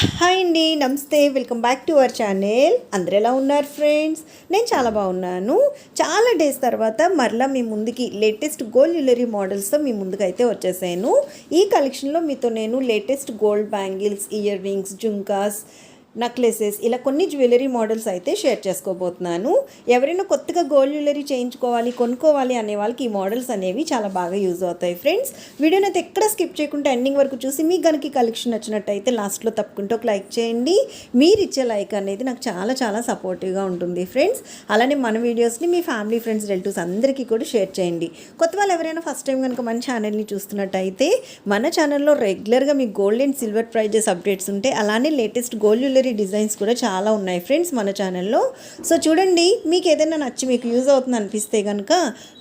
Hi అండి నమస్తే. Welcome back to our channel. అందరు ఎలా ఉన్నారు ఫ్రెండ్స్? నేను చాలా బాగున్నాను. చాలా డేస్ తర్వాత మరలా మీ ముందుకి లేటెస్ట్ గోల్డ్ జ్యువెలరీ మోడల్స్తో మీ ముందుకు అయితే వచ్చేసాను. ఈ కలెక్షన్లో మీతో నేను latest gold bangles earrings జుంకాస్ నెక్లెసెస్ ఇలా కొన్ని జ్యువెలరీ మోడల్స్ అయితే షేర్ చేసుకోబోతున్నాను. ఎవరైనా కొత్తగా గోల్డ్ జ్యువెలరీ చేయించుకోవాలి కొనుక్కోవాలి అనే వాళ్ళకి ఈ మోడల్స్ అనేవి చాలా బాగా యూజ్ అవుతాయి ఫ్రెండ్స్. వీడియోని అయితే ఎక్కడ స్కిప్ చేయకుండా ఎండింగ్ వరకు చూసి మీ గనక కలెక్షన్ నచ్చినట్టయితే లాస్ట్లో తప్పకుండా ఒక లైక్ చేయండి. మీరు ఇచ్చే లైక్ అనేది నాకు చాలా చాలా సపోర్టివ్గా ఉంటుంది ఫ్రెండ్స్. అలానే మన వీడియోస్ని మీ ఫ్యామిలీ ఫ్రెండ్స్ రిలేటివ్స్ అందరికీ కూడా షేర్ చేయండి. కొత్త వాళ్ళు ఎవరైనా ఫస్ట్ టైం కనుక మన ఛానల్ని చూస్తున్నట్టయితే మన ఛానల్లో రెగ్యులర్గా మీ gold and silver prices updates ఉంటాయి. అలానే లేటెస్ట్ గోల్డ్ జ్యువెలరీ డిజైన్స్ కూడా చాలా ఉన్నాయి ఫ్రెండ్స్ మన ఛానల్లో సో చూడండి మీకు ఏదైనా నచ్చి మీకు యూజ్ అవుతుంది అనిపిస్తే కనుక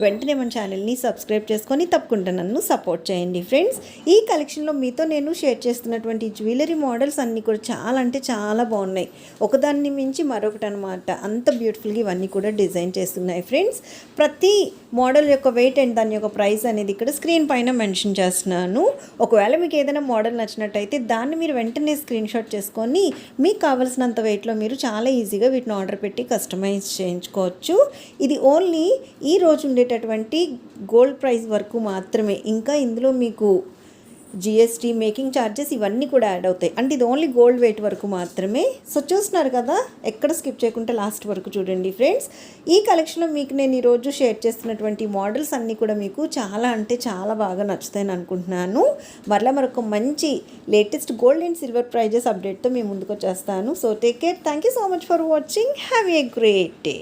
వెంటనే మన ఛానల్ని సబ్స్క్రైబ్ చేసుకొని తప్పకుండా నన్ను సపోర్ట్ చేయండి ఫ్రెండ్స్. ఈ కలెక్షన్లో మీతో నేను షేర్ చేస్తున్నటువంటి జ్యువెలరీ మోడల్స్ అన్నీ కూడా చాలా అంటే చాలా బాగున్నాయి. ఒకదాన్ని మించి మరొకటి అనమాట అంత బ్యూటిఫుల్గా ఇవన్నీ కూడా డిజైన్ చేస్తున్నాయి ఫ్రెండ్స్. ప్రతి మోడల్ యొక్క వెయిట్ అండ్ దాని యొక్క ప్రైస్ అనేది ఇక్కడ స్క్రీన్ పైన మెన్షన్ చేస్తున్నాను. ఒకవేళ మీకు ఏదైనా మోడల్ నచ్చినట్టయితే దాన్ని మీరు వెంటనే స్క్రీన్ షాట్ చేసుకొని మీ మీకు కావాల్సినంత వెయిట్లో మీరు చాలా ఈజీగా వీటిని ఆర్డర్ పెట్టి కస్టమైజ్ చేయించుకోవచ్చు. ఇది ఓన్లీ ఈ రోజు ఉండేటటువంటి గోల్డ్ ప్రైస్ వరకు మాత్రమే. ఇంకా ఇందులో మీకు జిఎస్టీ మేకింగ్ ఛార్జెస్ ఇవన్నీ కూడా యాడ్ అవుతాయి. అంటే ఇది ఓన్లీ గోల్డ్ వెయిట్ వరకు మాత్రమే. సో చూస్తున్నారు కదా ఎక్కడ స్కిప్ చేయకుండా లాస్ట్ వరకు చూడండి ఫ్రెండ్స్ ఈ కలెక్షన్లో మీకు నేను ఈరోజు షేర్ చేస్తున్నటువంటి మోడల్స్ అన్నీ కూడా మీకు చాలా అంటే చాలా బాగా నచ్చుతాయని అనుకుంటున్నాను. మరలా మరొక మంచి latest gold and silver prices అప్డేట్తో మేము ముందుకు వచ్చేస్తాను. So take care thank you so much for watching have a great day